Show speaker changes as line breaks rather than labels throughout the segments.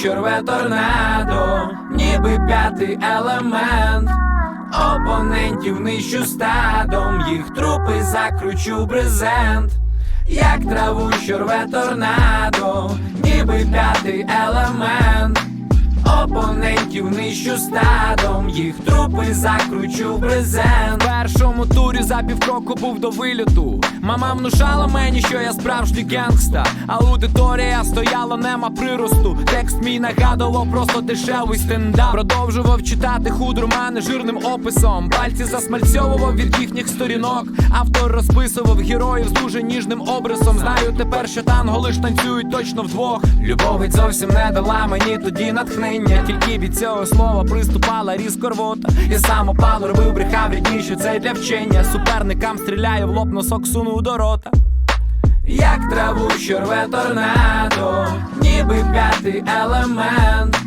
що рве торнадо, ніби п'ятий елемент. Опонентів нищу стадом, їх трупи закручу брезент. Як траву, що рве торнадо, ніби п'ятий елемент. Опонентів нищу стадом, їх трупи закручу брезент.
Першому півкроку був до виліту. Мама внушала мені, що я справжній гангста. Аудиторія стояла, нема приросту. Текст мій нагадував просто дешевий стендап. Продовжував читати худ романи жирним описом. Пальці засмальцьовував від їхніх сторінок. Автор розписував героїв з дуже ніжним обрисом. Знаю тепер, що танго лиш танцюють точно вдвох. Любов геть зовсім не дала мені тоді натхнення. Тільки від цього слова приступала різко рвота. І сам опал робив брехав рідні, що це для вчення. Суперникам стріляю в лоб носок суну до рота.
Як траву, що рве торнадо, ніби п'ятий елемент.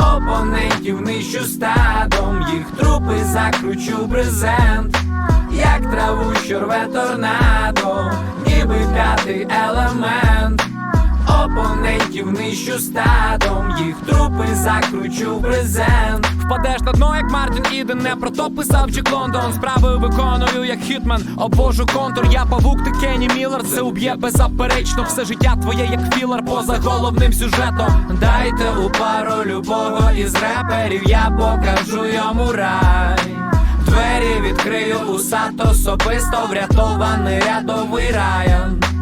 Опонентів нищу стадом, їх трупи закручу брезент. Як траву, що рве торнадо, ніби п'ятий елемент. Опонентів нищу стадом, їх трупи закручу в брезент.
Впадеш на дно, як Мартін Іден, не про то писав Джек Лондон. Справи виконую, як хітмен, обвожу контур. Я павук, ти Кенні Міллер, це уб'є беззаперечно. Все життя твоє, як філер, поза головним сюжетом.
Дайте у пару любого із реперів, я покажу йому рай. Двері відкрию усат особисто врятований рядовий раян.